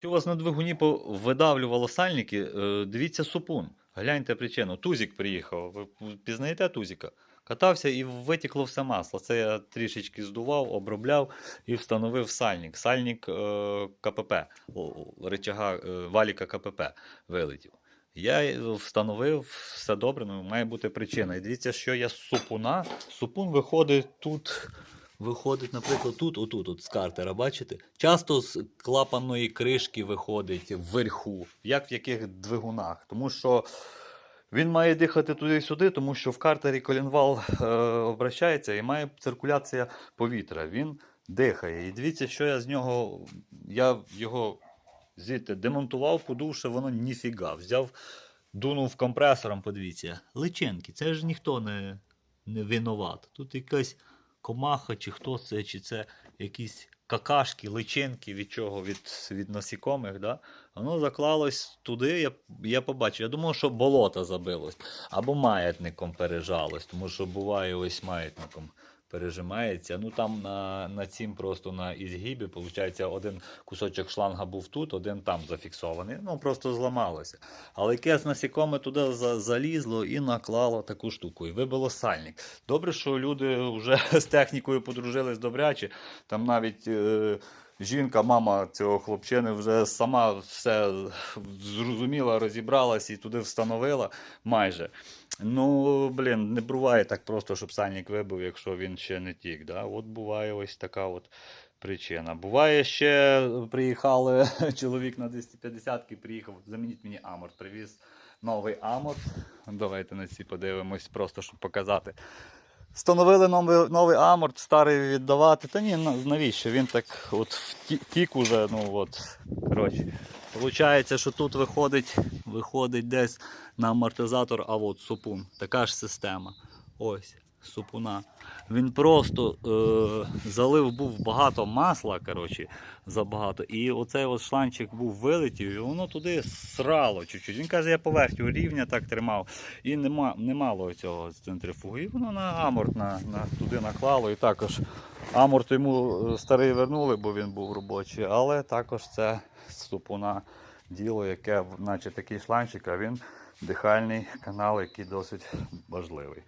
Що у вас на двигуні видавлювало сальники, е, дивіться супун. Гляньте причину. Тузік приїхав. Ви пізнаєте Тузіка? Катався і витікло все масло. Це я трішечки здував, обробляв і встановив сальник. Сальник е, КПП, речага е, валіка КПП вилетів. Я встановив все добре, ну має бути причина. І дивіться, що я з супуна. Супун виходить тут. Виходить, наприклад, тут, отут, от з картера, бачите? Часто з клапанної кришки виходить вверху, як в яких двигунах. Тому що він має дихати туди-сюди, тому що в картері колінвал е, обращається і має циркуляція повітря. Він дихає. І дивіться, що я з нього. Я його звідти демонтував, подувши, воно ніфіга. Взяв, дунув компресором, подивіться. Личинки, це ж ніхто не, не винуват. Тут якась комаха, чи хто це, чи це якісь какашки, личинки від чого? Від, від насікомих. Да? Воно заклалось туди, я, я побачив. Я думав, що болото забилось, або маятником пережалось, тому що буває ось маятником пережимається. Ну там на, на цім просто на ізгибі, виходить, один кусочок шланга був тут, один там зафіксований. Ну просто зламалося. Але якесь насікоме туди залізло і наклало таку штуку. І вибило сальник. Добре, що люди вже з технікою подружились добряче. Там навіть. Е- Жінка, мама цього хлопчини вже сама все зрозуміла, розібралась і туди встановила майже. Ну, блін, не буває так просто, щоб сальник вибив, якщо він ще не тік. Да? От буває ось така от причина. Буває ще приїхали, чоловік на 250-ки приїхав, замініть мені аморт, привіз новий аморт. Давайте на ці подивимось, просто щоб показати. Встановили новий, новий аморт, старий віддавати. Та ні, навіщо? Він так от вті- втік уже, ну от. Коротше. Получається, що тут виходить, виходить десь на амортизатор, а от супун. Така ж система. Ось, супуна. Він просто е, залив був багато масла, коротше, забагато. І оцей от шланчик був вилетів, і воно туди срало чуть-чуть. Він каже, я поверхню рівня так тримав. І нема, немало цього центрифуги. І воно на аморт на, на, туди наклало. І також аморт йому е, старий вернули, бо він був робочий, але також це супуна діло, яке, наче такий шланчик, а він дихальний канал, який досить важливий.